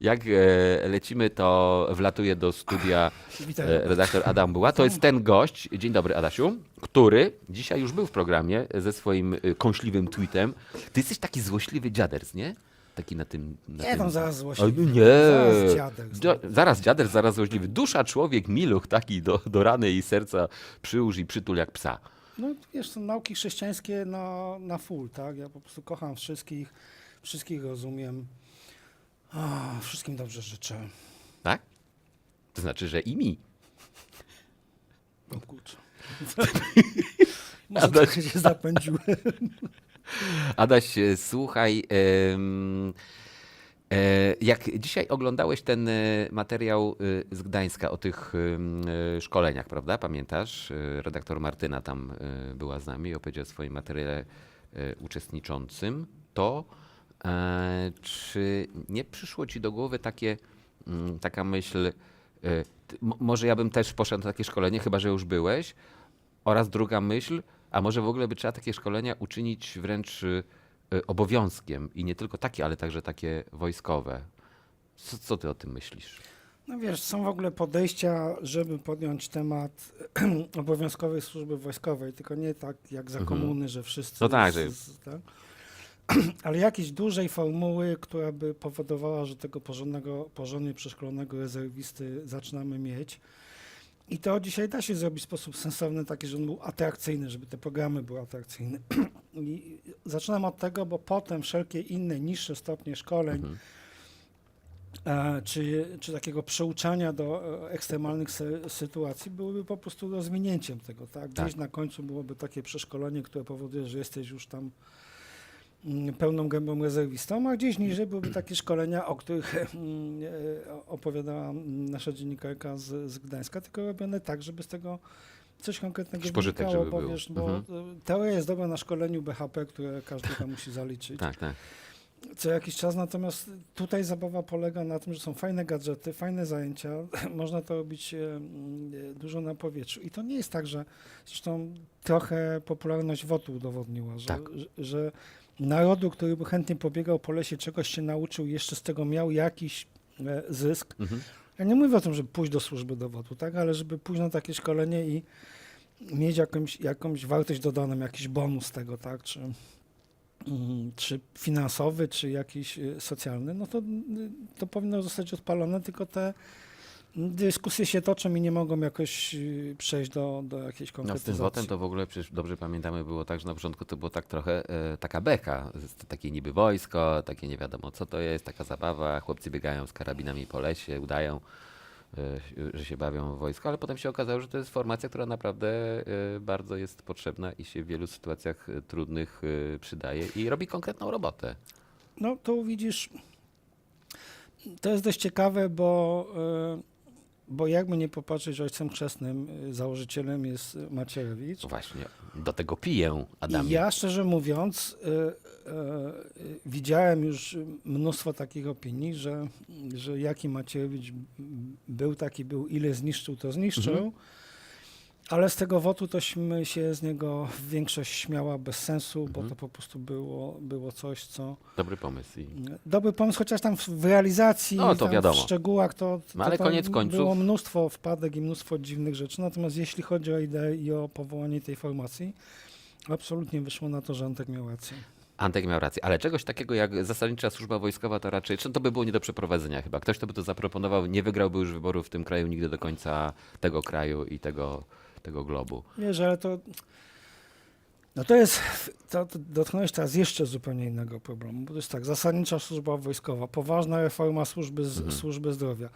Jak e, lecimy, to wlatuje do studia e, redaktor Adam Buła. To jest ten gość, dzień dobry Adasiu, który dzisiaj już był w programie ze swoim e, kąśliwym tweetem. Ty jesteś taki złośliwy dziaders, nie? Taki na tym... Na Nie, tym... tam zaraz O, złośliwy. nie. Zaraz dziadek. Dzia- zaraz dziader, zaraz złośliwy. Dusza człowiek, miluch taki do, do rany i serca przyłóż i przytul jak psa. No wiesz, są nauki chrześcijańskie na, na full, tak? Ja po prostu kocham wszystkich, wszystkich rozumiem. A, wszystkim dobrze życzę. Tak? To znaczy, że i mi. O kurczę. Może Adaś- trochę się zapędziłem. Adaś, e, słuchaj, e, jak dzisiaj oglądałeś ten e, materiał z Gdańska o tych szkoleniach, prawda? Pamiętasz? Redaktor Martyna tam była z nami i opowiedziała o swoim materiale uczestniczącym. To czy nie przyszło ci do głowy takie, mm, taka myśl, e, może ja bym też poszedł na takie szkolenie, chyba że już byłeś, oraz druga myśl, a może w ogóle by trzeba takie szkolenia uczynić wręcz y, y, obowiązkiem i nie tylko takie, ale także takie wojskowe. Co, co ty o tym myślisz? No wiesz, są w ogóle podejścia, żeby podjąć temat obowiązkowej służby wojskowej, tylko nie tak jak za Mhm. komuny, że wszyscy... No tak, że- z- tak? Ale jakiejś dużej formuły, która by powodowała, że tego porządnego, porządnie przeszkolonego rezerwisty zaczynamy mieć. I to dzisiaj da się zrobić w sposób sensowny, taki, że on był atrakcyjny, żeby te programy były atrakcyjne. I zaczynam od tego, bo potem wszelkie inne, niższe stopnie szkoleń, Mhm. e, czy, czy takiego przeuczania do e, ekstremalnych sy- sytuacji byłyby po prostu rozwinięciem tego, tak? Gdzieś Tak. na końcu byłoby takie przeszkolenie, które powoduje, że jesteś już tam pełną gębą rezerwistą, a gdzieś niżej byłyby takie szkolenia, o których mm, e, opowiadała mm, nasza dziennikarka z, z Gdańska, tylko robione tak, żeby z tego coś konkretnego pożytek, wynikało, bo, wiesz, bo Mhm. teoria jest dobra na szkoleniu BHP, które każdy tam musi zaliczyć Tak, tak. co jakiś czas, natomiast tutaj zabawa polega na tym, że są fajne gadżety, fajne zajęcia, można to robić e, mm, e, dużo na powietrzu. I to nie jest tak, że zresztą trochę popularność WOT-u udowodniła, że, Tak. że, że narodu, który by chętnie pobiegał po lesie, czegoś się nauczył, jeszcze z tego miał jakiś e, zysk. Mhm. Ja nie mówię o tym, żeby pójść do służby dowodu, tak, ale żeby pójść na takie szkolenie i mieć jakąś, jakąś wartość dodaną, jakiś bonus tego, tak, czy, mm, czy finansowy, czy jakiś y, socjalny, no to, to powinno zostać odpalone, tylko te dyskusje się toczą i nie mogą jakoś y, przejść do, do jakiejś No z tym konkretyzacji. wotem to w ogóle przecież dobrze pamiętamy było tak, że na początku to było tak trochę e, taka beka, z- takie niby wojsko, takie nie wiadomo co to jest, taka zabawa, chłopcy biegają z karabinami po lesie, udają, e, że się bawią w wojsko, ale potem się okazało, że to jest formacja, która naprawdę e, bardzo jest potrzebna i się w wielu sytuacjach e, trudnych e, przydaje i robi konkretną robotę. No to widzisz, to jest dość ciekawe, bo, y, bo jakby nie popatrzeć, ojcem chrzestnym, y, założycielem jest Macierewicz. Właśnie, do tego piję, Adamie. I ja szczerze mówiąc, y, y, y, widziałem już mnóstwo takich opinii, że, że jaki Macierewicz był taki był, ile zniszczył, to zniszczył. Mhm. Ale z tego wotu tośmy się z niego większość śmiała bez sensu, bo Mhm. to po prostu było, było coś, co. Dobry pomysł. I... Dobry pomysł, chociaż tam w- realizacji, No, to tam wiadomo. w szczegółach, to, to No, ale tam koniec końców- było mnóstwo wpadek i mnóstwo dziwnych rzeczy. Natomiast jeśli chodzi o ideę i o powołanie tej formacji, absolutnie wyszło na to, że Antek miał rację. Antek miał rację, ale czegoś takiego jak zasadnicza służba wojskowa to raczej, czy to by było nie do przeprowadzenia chyba. Ktoś, kto by to zaproponował, nie wygrałby już wyborów w tym kraju nigdy do końca tego kraju i tego, tego globu. Wiesz, ale to. No to jest. To, to dotknąłeś teraz jeszcze zupełnie innego problemu, bo to jest tak, zasadnicza służba wojskowa, poważna reforma służby, z, Mhm. służby zdrowia.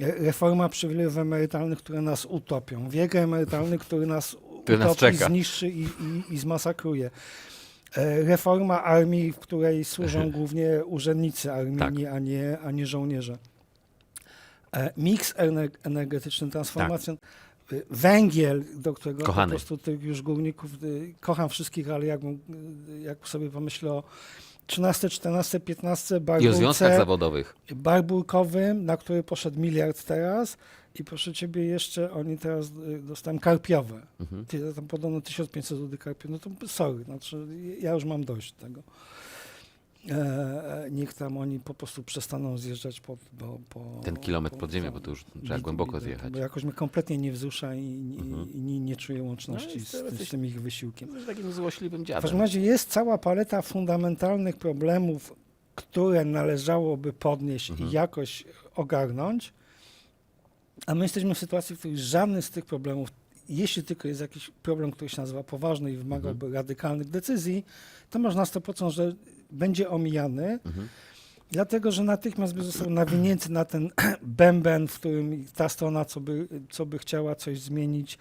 e, Reforma przywilejów emerytalnych, które nas utopią. Wiek emerytalny, który nas Który nas utopi, czeka. zniszczy i, i, i zmasakruje. E, Reforma armii, w której służą głównie urzędnicy armijni, a, nie, a nie żołnierze. E, Miks ener- energetyczny, transformacja. Y, Węgiel, do którego Kochany. po prostu tych już górników, y, kocham wszystkich, ale jak, jak sobie pomyślę o 13, 14, 15 I o związkach zawodowych. barbulkowym, na który poszedł miliard teraz i proszę ciebie jeszcze, oni teraz y, dostają karpiowe. Mhm. Tam podobno 1500 zł karpiowe, no to sorry, znaczy ja już mam dość tego. E, niech tam oni po prostu przestaną zjeżdżać po, po, po Ten kilometr po- pod ziemię, bo to już trzeba bit- głęboko bit- zjechać. Bo jakoś mnie kompletnie nie wzrusza i, Mhm. i nie, nie czuję łączności No z, z jesteś- tym ich wysiłkiem. Jesteś takim złośliwym W dziadem. każdym razie jest cała paleta fundamentalnych problemów, które należałoby podnieść Mhm. i jakoś ogarnąć, a my jesteśmy w sytuacji, w której żadny z tych problemów, jeśli tylko jest jakiś problem, który się nazywa poważny i wymagałby Mhm. radykalnych decyzji, to można 100%, że będzie omijany, Mhm. dlatego że natychmiast by został nawinięty na ten bęben, w którym ta strona, co by, co by chciała coś zmienić,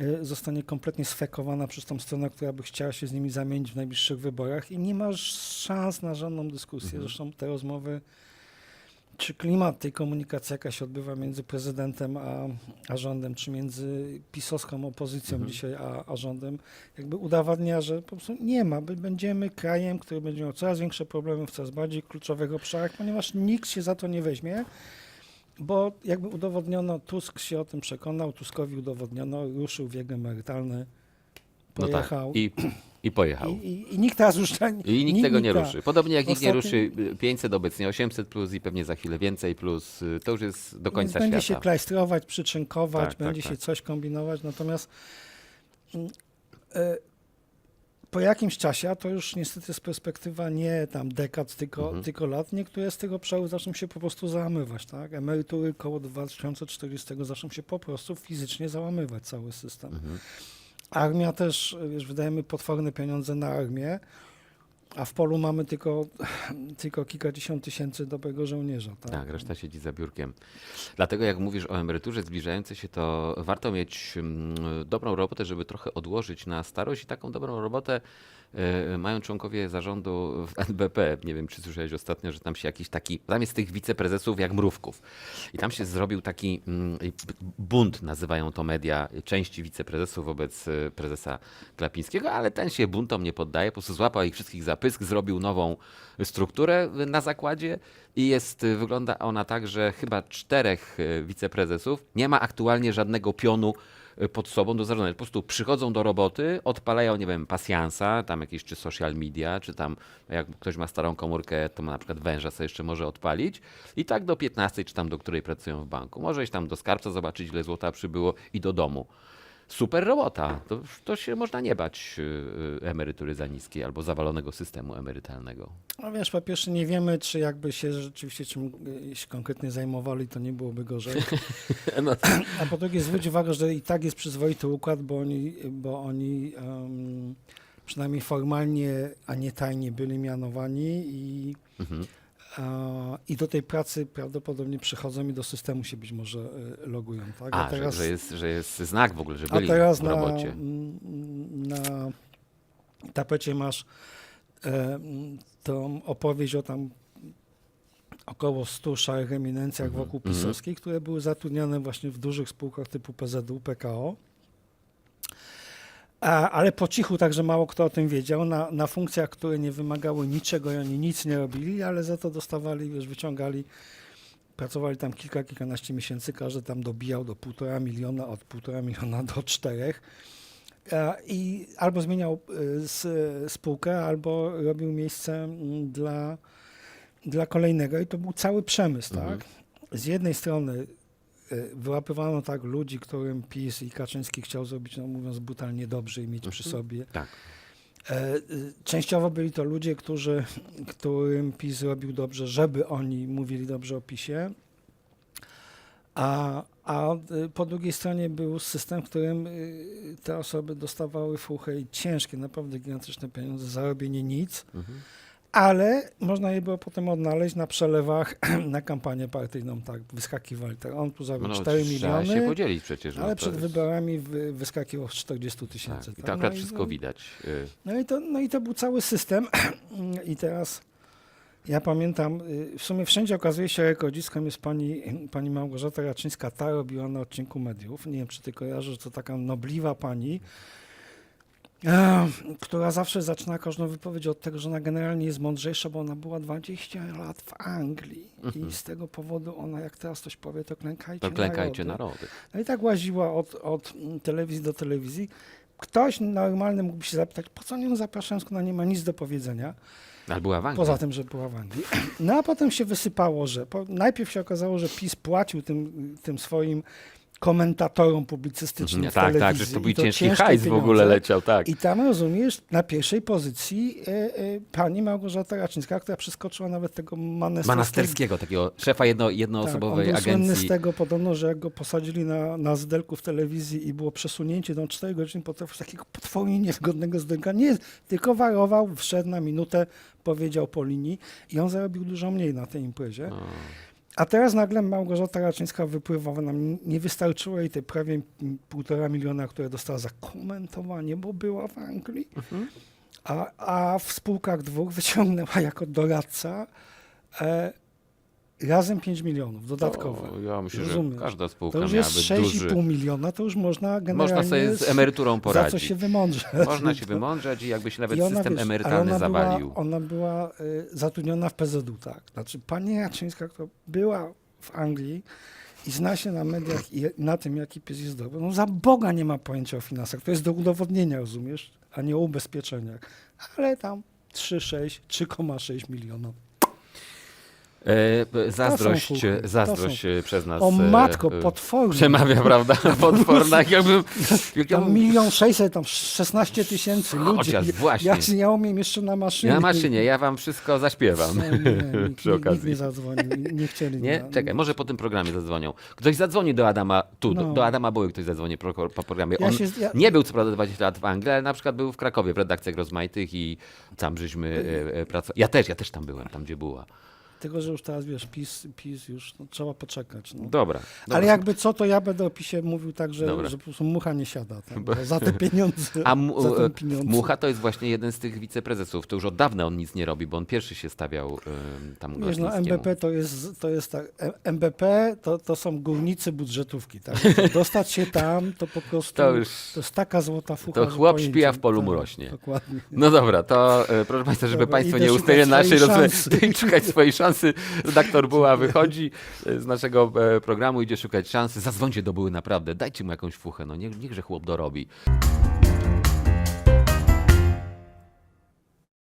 e, zostanie kompletnie sfekowana przez tą stronę, która by chciała się z nimi zamienić w najbliższych wyborach i nie ma szans na żadną dyskusję. Mhm. Zresztą te rozmowy, czy klimat tej komunikacji, jaka się odbywa między prezydentem a, a rządem, czy między pisowską opozycją Mhm. dzisiaj a, a rządem, jakby udowadnia, że po prostu nie ma. My Będziemy krajem, który będzie miał coraz większe problemy w coraz bardziej kluczowych obszarach, ponieważ nikt się za to nie weźmie. Bo jakby udowodniono, Tusk się o tym przekonał, Tuskowi udowodniono, ruszył wiek emerytalny, No tak. pojechał. I, I pojechał. I, i, I nikt teraz już tak- I nikt tego nie ruszy. Podobnie jak nikt nie ruszy y, 500, obecnie 800 plus i pewnie za chwilę więcej plus. y, To już jest do końca będzie się świata. klajstrować, przyczynkować, Tak, tak, będzie się tak. coś kombinować, natomiast mm, e, po jakimś czasie, a to już niestety jest perspektywa nie tam dekad, tylko, Mhm. tylko lat, niektóre z tych obszarów zaczną się po prostu załamywać, tak? Emerytury koło 2040 zaczną się po prostu fizycznie załamywać cały system. Armia też, wiesz, wydajemy potworne pieniądze na armię, a w polu mamy tylko, tylko kilkadziesiąt tysięcy dobrego żołnierza. Tak, Tak, reszta siedzi za biurkiem. Dlatego jak mówisz o emeryturze zbliżającej się, to warto mieć mm, dobrą robotę, żeby trochę odłożyć na starość i taką dobrą robotę mają członkowie zarządu w NBP. Nie wiem, czy słyszałeś ostatnio, że tam się jakiś taki, tam jest tych wiceprezesów jak mrówków. I tam się zrobił taki mm, bunt, nazywają to media, części wiceprezesów wobec e, prezesa Glapińskiego, ale ten się buntom nie poddaje, po prostu złapał ich wszystkich za pysk, zrobił nową strukturę na zakładzie i jest, wygląda ona tak, że chyba czterech e, wiceprezesów nie ma aktualnie żadnego pionu e, pod sobą do zarządzania. Po prostu przychodzą do roboty, odpalają, nie wiem, pasjansa, tam jakieś czy social media, czy tam jak ktoś ma starą komórkę, to ma na przykład węża sobie jeszcze może odpalić i tak do 15, czy tam do której pracują w banku. Może iść tam do skarbca, zobaczyć ile złota przybyło i do domu. Super robota. To, to się można nie bać y, y, emerytury za niskie albo zawalonego systemu emerytalnego. No wiesz, po pierwsze nie wiemy, czy jakby się rzeczywiście czym y, konkretnie zajmowali, to nie byłoby gorzej. No, A po drugie zwróć uwagę, że i tak jest przyzwoity układ, bo oni, bo oni em, przynajmniej formalnie, a nie tajnie byli mianowani i, mhm. A, i do tej pracy prawdopodobnie przychodzą i do systemu się być może y, logują. Tak? A, że, że, jest, że jest znak w ogóle, że A byli teraz w na, robocie. mm, na tapecie masz e, mm, tą opowieść o tam około 100 szarych eminencjach Mhm, wokół mhm. pisowskich, które były zatrudniane właśnie w dużych spółkach typu PZU, PKO. A, ale po cichu, także mało kto o tym wiedział, na, na funkcjach, które nie wymagały niczego i oni nic nie robili, ale za to dostawali, wiesz, wyciągali, pracowali tam kilka, kilkanaście miesięcy, każdy tam dobijał do półtora miliona, od półtora miliona do czterech. I albo zmieniał s- spółkę, albo robił miejsce dla, dla kolejnego. I to był cały przemysł, Mhm. tak? Z jednej strony wyłapywano tak ludzi, którym PiS i Kaczyński chciał zrobić, no mówiąc brutalnie dobrze i mieć przy Mhm. sobie. Tak. E, y, Częściowo byli to ludzie, którzy, którym PiS zrobił dobrze, żeby oni mówili dobrze o PiSie. A, a po drugiej stronie był system, w którym te osoby dostawały fuchę i ciężkie, naprawdę gigantyczne pieniądze za robienie nic, Mhm. Ale można je było potem odnaleźć na przelewach na kampanię partyjną. Tak, wyskakiwali. Tak, on tu zarobił No, 4 trzeba się miliony, podzielić przecież. no ale przed jest- wyborami wy, wyskakiwał z 40 tysięcy. Tak. I tak? to akurat No i- wszystko widać. y, no i, to, no i to był cały system. I teraz ja pamiętam, y, w sumie wszędzie okazuje się rekordzistką jest pani, pani Małgorzata Raczyńska. Ta robiła na odcinku mediów. Nie wiem, czy ty kojarzysz, to taka nobliwa pani, która zawsze zaczyna każdą wypowiedź od tego, że ona generalnie jest mądrzejsza, bo ona była 20 lat w Anglii Mhm. i z tego powodu ona, jak teraz coś powie, to klękajcie To klękajcie narody. narody. No i tak łaziła od, od telewizji do telewizji, ktoś normalny mógłby się zapytać, po co nią zapraszają, skoro ona nie ma nic do powiedzenia, Ale była w Anglii. poza tym, że była w Anglii. No a potem się wysypało, że po, najpierw się okazało, że PiS płacił tym, tym swoim komentatorom publicystycznym Mhm, tak, tak, że to był ciężki hajs w ogóle leciał, tak. I tam rozumiesz, na pierwszej pozycji e, e, pani Małgorzata Raczyńska, która przeskoczyła nawet tego Manasterskiego. Manasterskiego, takiego szefa jedno, Tak, on jednoosobowej był słynny z agencji. tego podobno, że jak go posadzili na, na zdelku w telewizji i było przesunięcie do 4 godzin potem takiego potwornie niewygodnego zdelka. Nie, tylko warował, wszedł na minutę, powiedział po linii i on zarobił dużo mniej na tej imprezie. A teraz nagle Małgorzata Raczyńska wypływa, nam nie wystarczyło jej te prawie półtora miliona, które dostała za komentowanie, bo była w Anglii. Mhm. A, a w spółkach dwóch wyciągnęła jako doradca e, razem 5 milionów dodatkowo. To ja myślę, Rozumiesz. że każda spółka To już jest miałaby 6,5 duży... miliona, to już można generalnie Można sobie z emeryturą za poradzić. co się wymądrzeć. Można się wymądrzeć i jakby się nawet ona, system wiesz, emerytalny ona zawalił. Była, ona była y, zatrudniona w PZU, tak. Znaczy pani Raczyńska, która była w Anglii i zna się na mediach i na tym, jaki pies jest dobry, no za Boga nie ma pojęcia o finansach. To jest do udowodnienia, rozumiesz? A nie o ubezpieczeniach. Ale tam 3,6, 3,6 miliona. E, zazdrość, to zazdrość e, przez nas. O e, matko, e, potwornie. Przemawia, prawda? Potworna. Jakbym, jak ja Tam milion sześćset, tam 16 tysięcy ludzi. Chociaż właśnie. Ja, ja umiem jeszcze na maszynie. na maszynie, ja wam wszystko zaśpiewam. Nie, nie, nikt, Przy nikt, nikt okazji. nie zadzwonił, nie chcieli. Nie? na- Czekaj, może po tym programie zadzwonią. Ktoś zadzwoni do Adama, tu, do, No. do Adama Boły ktoś zadzwoni po, po programie. Ja On się- ja- nie był co prawda 20 lat w Anglii, ale na przykład był w Krakowie w redakcjach rozmaitych i tam żeśmy e, pracowali. Ja też, ja też tam byłem, tam gdzie była. Tylko, że już teraz wiesz, PiS, PiS już no, trzeba poczekać. No. Dobra. dobra. Ale jakby co, to ja będę o PiSie mówił tak, że, Dobra. że po prostu mucha nie siada. Bo- za te pieniądze. A mu, e, pieniądze. Mucha to jest właśnie jeden z tych wiceprezesów. To już od dawna on nic nie robi, bo on pierwszy się stawiał ym, tam Wiesz, no. MBP to jest, to jest tak, MBP to, to są górnicy budżetówki. Tak? Dostać się tam, to po prostu To już- to jest taka złota fucha. to chłop pojęcia- śpi, a w polu mu tak, rośnie. Dokładnie. No dobra, to e, proszę Państwa, żeby Dobra, Państwo nie ustali naszej rozmowy szukać swojej szansy, redaktor Buła wychodzi z naszego e, programu, idzie szukać szansy, zadzwońcie do Buły naprawdę, dajcie mu jakąś fuchę, no niech, niechże chłop dorobi.